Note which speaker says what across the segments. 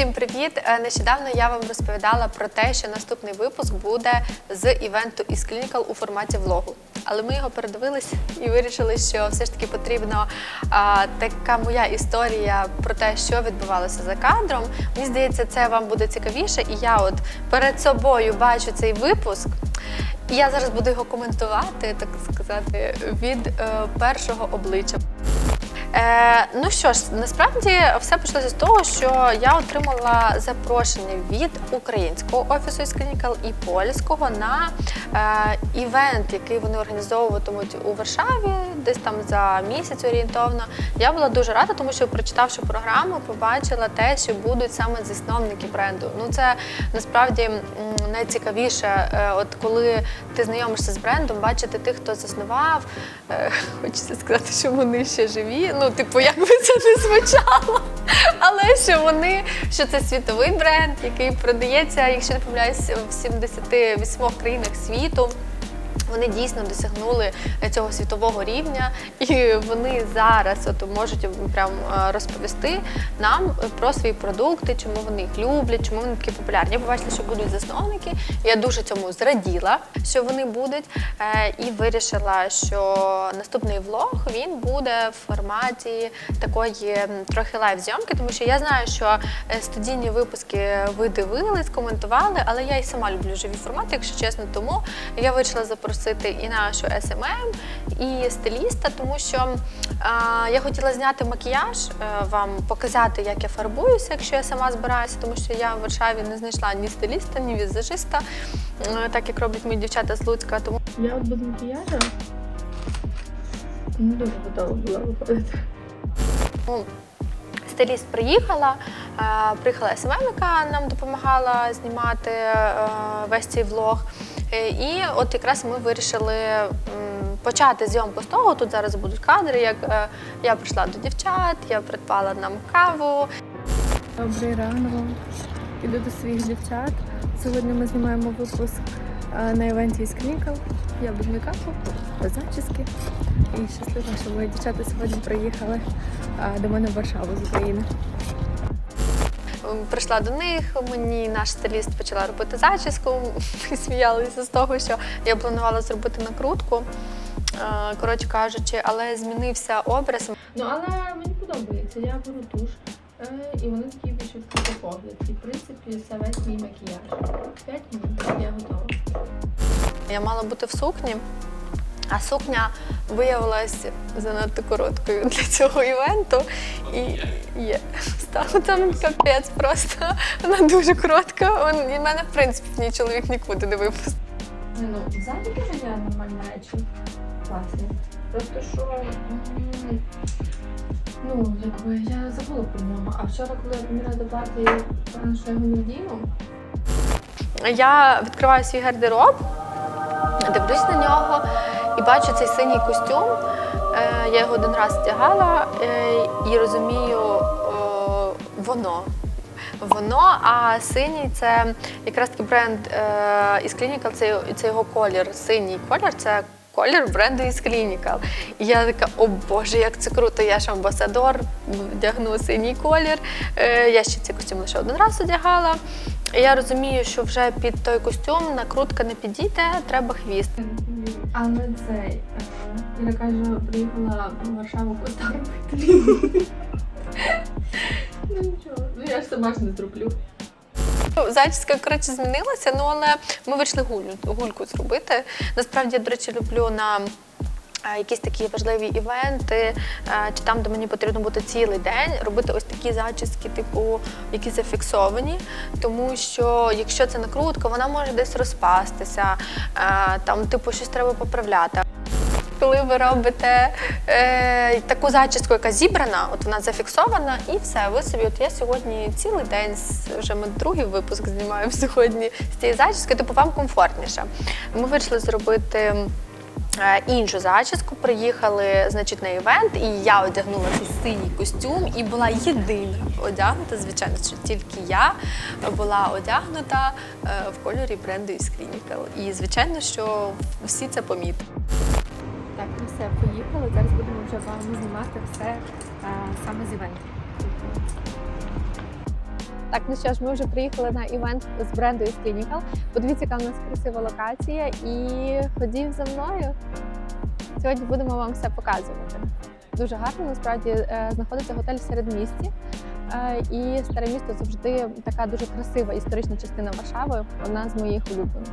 Speaker 1: Всім привіт! Е, Нещодавно я вам розповідала про те, що наступний випуск буде з івенту із Clinical у форматі влогу. Але ми його передивились і вирішили, що все ж таки потрібно а, така моя історія про те, що відбувалося за кадром. Мені здається, це вам буде цікавіше. І я от перед собою бачу цей випуск. І я зараз буду його коментувати, так сказати, від е, першого обличчя. Е, ну що ж, насправді все почалося з того, що я отримала запрошення від українського офісу із Clinical і польського на е, івент, який вони організовуватимуть у Варшаві, десь там за місяць орієнтовно. Я була дуже рада, тому що прочитавши програму, побачила те, що будуть саме засновники бренду. Ну це насправді найцікавіше, е, от коли ти знайомишся з брендом, бачити тих, хто заснував. Е, Хочеться сказати, що вони ще живі. Ну, типу, як би це не звучало. Але що вони, що це світовий бренд, який продається, якщо не помиляюсь, в 78 країнах світу. Вони дійсно досягнули цього світового рівня, і вони зараз от можуть прям е, розповісти нам про свої продукти, чому вони їх люблять, чому вони такі популярні. Я побачила, що будуть засновники. Я дуже цьому зраділа, що вони будуть, е, і вирішила, що наступний влог він буде в форматі такої трохи лайв-зйомки, тому що я знаю, що е, студійні випуски ви дивились, коментували, але я і сама люблю живі формати, якщо чесно. Тому я вирішила запросити і нашу SMM, і стиліста, тому що а, я хотіла зняти макіяж, е, вам показати, як я фарбуюся, якщо я сама збираюся, тому що я в Варшаві не знайшла ні стиліста, ні візажиста, е, так як роблять мої дівчата з Луцька. Тому
Speaker 2: Я от без макіяжу не дуже готова була виходити.
Speaker 1: Ну, Стиліст приїхала, е, приїхала СММ, яка нам допомагала знімати весь цей влог. Е, І от якраз ми вирішили почати зйомку з того. Тут зараз будуть кадри, як е, я прийшла до дівчат, я придбала нам каву.
Speaker 2: Добрий ранок. Іду до своїх дівчат. Сьогодні ми знімаємо випуск е, на івенті із Clinical. Я без мікапу, без зачіски. І щаслива, що мої дівчата сьогодні приїхали до мене в Варшаву з України.
Speaker 1: Прийшла до них, мені наш стиліст почала робити зачіску. Ми сміялися з того, що я планувала зробити накрутку. Е, Коротше кажучи, але змінився образ.
Speaker 2: Ну але мені подобається. Я беру туш. е, І вони такі більш відкритий погляд. І в принципі це весь мій макіяж. П'ять минут я готова.
Speaker 1: Я мала бути в сукні, а сукня виявилась занадто короткою для цього івенту. І є. Стало там капець просто. Вона дуже коротка. Он- І мене, в принципі, ні чоловік нікуди не випустив.
Speaker 2: Ну, взагалі дуже я нормальні речі. Класні. Просто що. м, Ну, якби я забула про нього. А вчора, коли я поміряла до плати, я певно, що я його не вдіну.
Speaker 1: Я відкриваю свій гардероб, дивлюсь на нього і бачу цей синій костюм. Е, Я його один раз вдягала е, і розумію, воно. Воно, а синій це якраз такий бренд е, із Clinical, це, це його колір. Синій колір це колір бренду із Clinical. І я така, о Боже, як це круто! Я ж амбасадор, вдягну синій колір. Е, я ще цей костюм лише один раз одягала. І Я розумію, що вже під той костюм накрутка не підійде, треба хвіст.
Speaker 2: Але цей. е, Іра каже, приїхала в Варшаву робити. Ну нічого. Ну я ж сама ж не зроблю.
Speaker 1: Ну, Зачіска, коротше, змінилася, ну але ми вийшли гулю, гульку зробити. Насправді, я, до речі, люблю на якісь такі важливі івенти, е, чи там, де мені потрібно бути цілий день, робити ось такі зачіски, типу, які зафіксовані. Тому що якщо це накрутка, вона може десь розпастися, е, там, типу, щось треба поправляти. Коли ви робите е, таку зачіску, яка зібрана, от вона зафіксована, і все. Ви собі, от я сьогодні цілий день, вже ми другий випуск знімаємо сьогодні з цієї зачіски, типу вам комфортніше. Ми вирішили зробити. Е, Іншу зачіску приїхали, значить, на івент, і я одягнула цей синій костюм і була єдина одягнута. Звичайно, що тільки я була одягнута е, в кольорі бренду Clinical. І звичайно, що всі це помітили.
Speaker 2: Так, ну все, поїхали. Зараз будемо вже вам знімати все е, саме з івентів.
Speaker 1: Так, ну що ж, ми вже приїхали на івент з бренду із Clinical. Подивіться, яка у нас красива локація, і ходів за мною. Сьогодні будемо вам все показувати. Дуже гарно насправді е, знаходиться готель в середмісті. Е, І старе місто завжди така дуже красива історична частина Варшави, одна з моїх улюблених.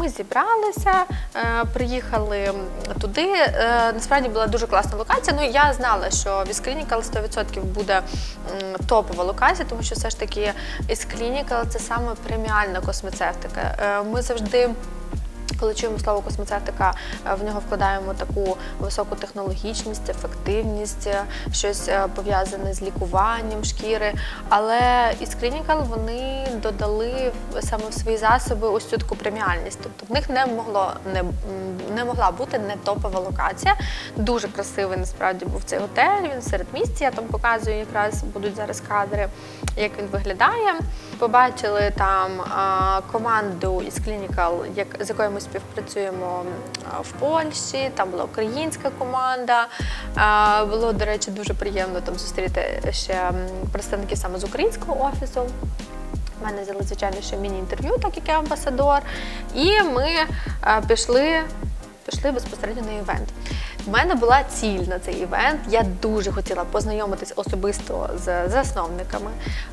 Speaker 1: Ми зібралися, е, приїхали туди. Е, Насправді була дуже класна локація. Ну я знала, що Вісклінікал Clinical 100% буде топова локація, тому що все ж таки Clinical – це саме преміальна космецевтика. Е, Ми завжди. Коли чуємо слово космецевтика, е, в нього вкладаємо таку високу технологічність, ефективність, е, щось е, пов'язане з лікуванням шкіри. Але із Clinical вони додали саме в свої засоби ось цю таку преміальність. Тобто в них не могло не, не могла бути не топова локація. Дуже красивий насправді був цей готель. Він серед місця. Я там показую якраз будуть зараз кадри, як він виглядає. Побачили там а, команду із Clinical, як з якою співпрацюємо в Польщі. Там була українська команда. Було, до речі, дуже приємно там зустріти ще представників саме з українського офісу. У мене взяли, звичайно, ще міні-інтерв'ю, так як я амбасадор. І ми пішли, пішли безпосередньо на івент. У мене була ціль на цей івент. Я дуже хотіла познайомитись особисто з засновниками.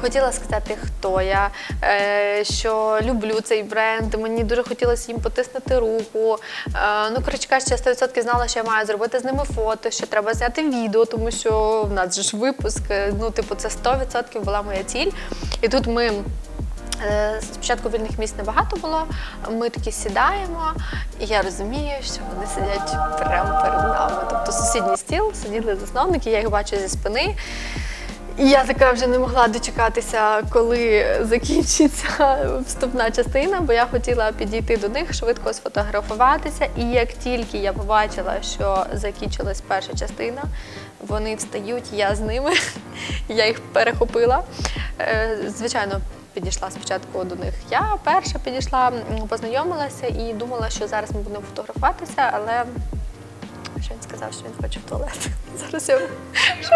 Speaker 1: Хотіла сказати, хто я, е, що люблю цей бренд. Мені дуже хотілося їм потиснути руку. Е, Ну, коротше кажучи, я 100% знала, що я маю зробити з ними фото, що треба зняти відео, тому що в нас же ж випуск. е, Ну, типу, це 100% була моя ціль. І тут ми. Е, Спочатку вільних місць небагато було. Ми такі сідаємо, і я розумію, що вони сидять прямо перед нами. Тобто сусідній стіл, сиділи засновники, я їх бачу зі спини. І я така вже не могла дочекатися, коли закінчиться вступна частина, бо я хотіла підійти до них, швидко сфотографуватися. І як тільки я побачила, що закінчилась перша частина, вони встають, я з ними, я їх перехопила. Е, Звичайно, підійшла спочатку до них. Я перша підійшла, познайомилася і думала, що зараз ми будемо фотографуватися, але що він сказав, що він хоче в туалет. Зараз я що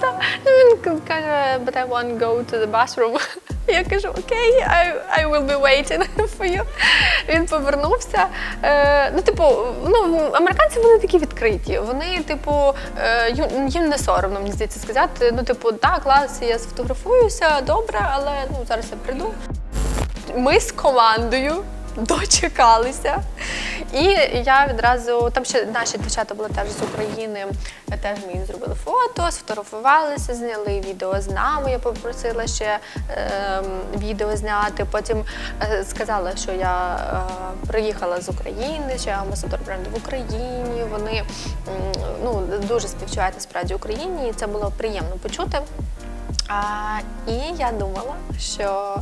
Speaker 1: да. Ну, Він каже, but I want to go to the bathroom. Я кажу, окей, I, I will be waiting for you. Він повернувся. Е, ну, типу, ну, американці вони такі відкриті. Вони, типу, е, їм не соромно, мені здається, сказати. Ну, типу, так, клас, я сфотографуюся, добре, але ну, зараз я прийду. Ми з командою дочекалися. І я відразу, там ще наші дівчата були теж з України, теж їм зробили фото, сфотографувалися, зняли відео з нами. Я попросила ще ем, відео зняти. Потім е, сказала, що я е, приїхала з України, що я амбасадор бренду в Україні. Вони ну, дуже співчувають насправді Україні, і це було приємно почути. А, і я думала, що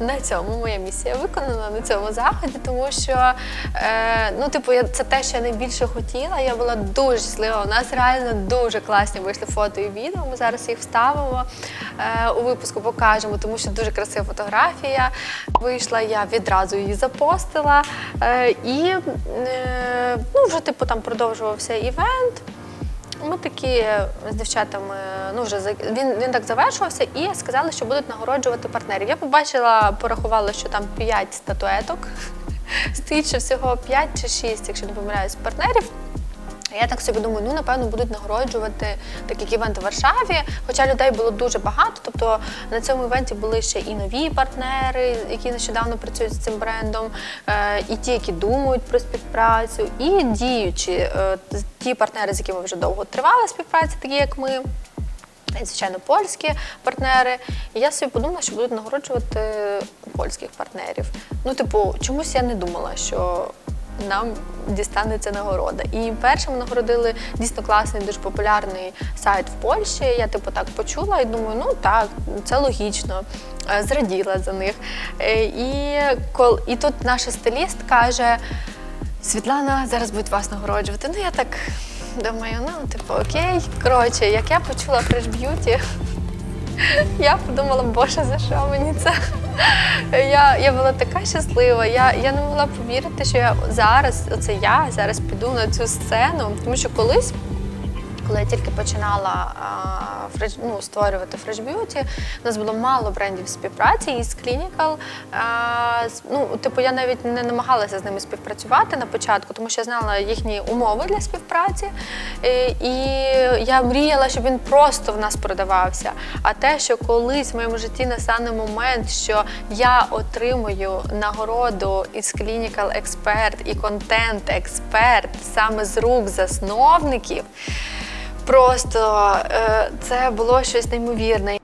Speaker 1: на цьому моя місія виконана на цьому заході, тому що е, ну, типу, я, це те, що я найбільше хотіла. Я була дуже щаслива. У нас реально дуже класні вийшли фото і відео. Ми зараз їх вставимо е, у випуску, покажемо, тому що дуже красива фотографія вийшла. Я відразу її запостила. Е, і е, ну, вже типу там продовжувався івент. Ми такі з дівчатами, ну вже він, він так завершувався, і сказали, що будуть нагороджувати партнерів. Я побачила, порахувала, що там 5 статуеток. Стоїть всього 5 чи 6, якщо не помиляюсь, партнерів. Я так собі думаю, ну напевно будуть нагороджувати так як івент у Варшаві. Хоча людей було дуже багато. Тобто на цьому івенті були ще і нові партнери, які нещодавно працюють з цим брендом, е, і ті, які думають про співпрацю, і діючі е, ті партнери, з якими вже довго тривала співпраця, такі як ми. Звичайно, польські партнери. І я собі подумала, що будуть нагороджувати польських партнерів. Ну, типу, чомусь я не думала, що нам дістанеться нагорода. І першим нагородили дійсно класний, дуже популярний сайт в Польщі. Я типу так почула і думаю, ну так, це логічно. Е, Зраділа за них. Е, І, кол... і тут наша стиліст каже. Світлана, зараз будуть вас нагороджувати. Ну я так думаю, ну типу, окей. Коротше, як я почула фреш б'юті, я подумала, боже, за що мені це? Я, я була така щаслива. Я, я не могла повірити, що я зараз, оце я зараз піду на цю сцену, тому що колись. Коли я тільки починала ну, створювати Fresh Beauty, у нас було мало брендів співпраці і з Clinical. Ну, типу, я навіть не намагалася з ними співпрацювати на початку, тому що я знала їхні умови для співпраці. І, і я мріяла, щоб він просто в нас продавався. А те, що колись в моєму житті настане момент, що я отримую нагороду із Clinical Expert і контент експерт саме з рук засновників. Просто е, це було щось неймовірне.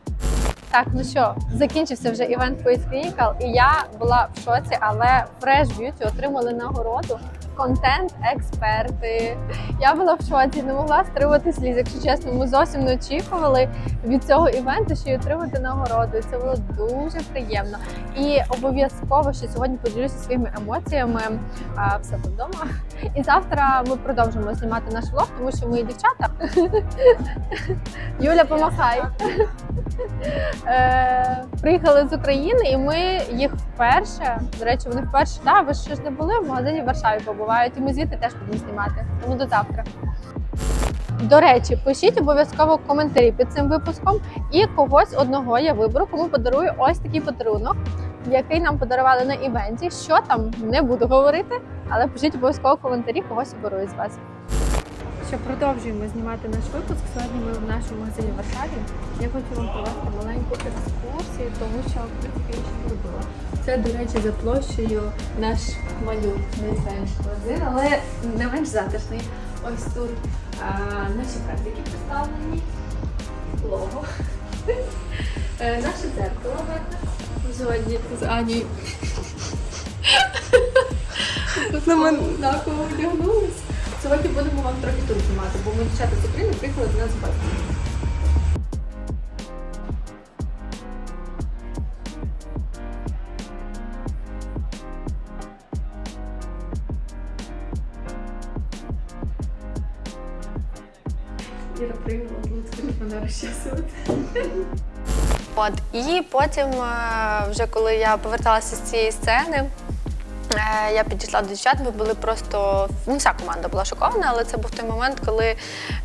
Speaker 1: Так, ну що, закінчився вже івент Face Clinical, і я була в шоці, але Fresh Beauty отримали нагороду контент-експерти. Я була в шоці, не могла стримати сліз. Якщо чесно, ми зовсім не очікували від цього івенту, що й отримати нагороду. Це було дуже приємно. І обов'язково ще сьогодні поділюся своїми емоціями а, в себе вдома. І завтра ми продовжимо знімати наш влог, тому що ми дівчата. Юля, помахай. Е, приїхали з України, і ми їх вперше. До речі, вони вперше. Да, ви ще ж не були в магазині в Варшаві побувають, і ми звідти теж будемо знімати. Тому до завтра. До речі, пишіть обов'язково коментарі під цим випуском, і когось одного я виберу, кому подарую ось такий подарунок, який нам подарували на івенті. Що там не буду говорити, але пишіть обов'язково коментарі, когось оберу із вас. Що продовжуємо знімати наш випуск. Сьогодні ми в нашому магазині в Варшаві. Я хочу вам провести маленьку екскурсію, тому що в принципі я ще не робила. Це, до речі, за площею наш малюк, не знаю, магазин, але не менш затишний. Ось тут а, наші практики представлені, лого. Е, Наше видно. Сьогодні з Ані. Однаково вдягнулись. Сьогодні будемо вам трохи тут знімати, бо ми дівчата з України приїхали до нас в. Іра Луцька, щоб мене розчесувати. От і потім, е, вже коли я поверталася з цієї сцени. Е, Я підійшла до дівчат, ми були просто ну, вся команда була шокована, але це був той момент, коли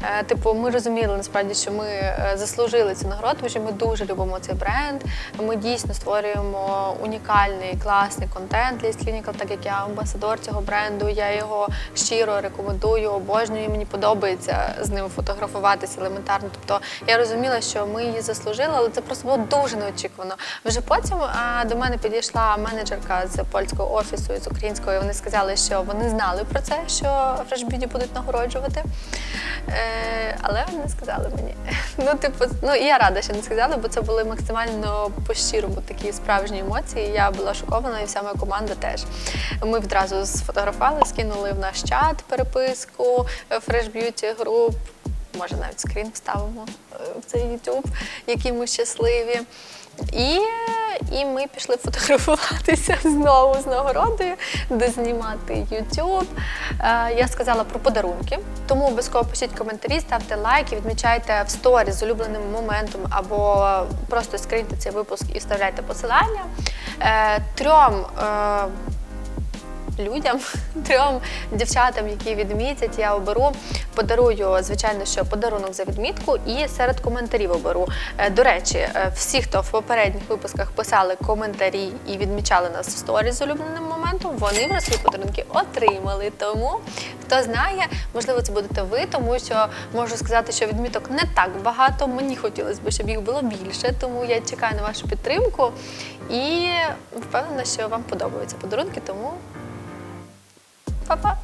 Speaker 1: е, типу, ми розуміли насправді, що ми е, заслужили цю нагороду, тому що ми дуже любимо цей бренд. Ми дійсно створюємо унікальний класний контент для Clinical, так як я амбасадор цього бренду. Я його щиро рекомендую, обожнюю. Мені подобається з ними фотографуватися елементарно. Тобто я розуміла, що ми її заслужили, але це просто було дуже неочікувано. Вже потім до мене підійшла менеджерка з польського офісу і з українського. і Вони сказали, що вони знали про це, що Beauty будуть нагороджувати. Е, але вони сказали мені. Ну, типу, ну і я рада, що не сказали, бо це були максимально по-щирому такі справжні емоції. Я була шокована, і вся моя команда теж. Ми відразу сфотографували, скинули в наш чат переписку Beauty Group. Може, навіть скрін вставимо е, в цей YouTube, які ми щасливі. І, і ми пішли фотографуватися знову з нагородою, де знімати YouTube. Е, Я сказала про подарунки, тому обов'язково пишіть коментарі, ставте лайки, відмічайте в сторі з улюбленим моментом або просто скриньте цей випуск і вставляйте посилання. Е, Трьом е, людям, трьом дівчатам, які відмітять, я оберу, подарую, звичайно, що подарунок за відмітку, і серед коментарів оберу. Е, До речі, е, всі, хто в попередніх випусках писали коментарі і відмічали нас в сторі з улюбленим моментом, вони вже свої подарунки отримали. Тому хто знає, можливо, це будете ви, тому що можу сказати, що відміток не так багато. Мені хотілося б, щоб їх було більше, тому я чекаю на вашу підтримку і впевнена, що вам подобаються подарунки, тому папа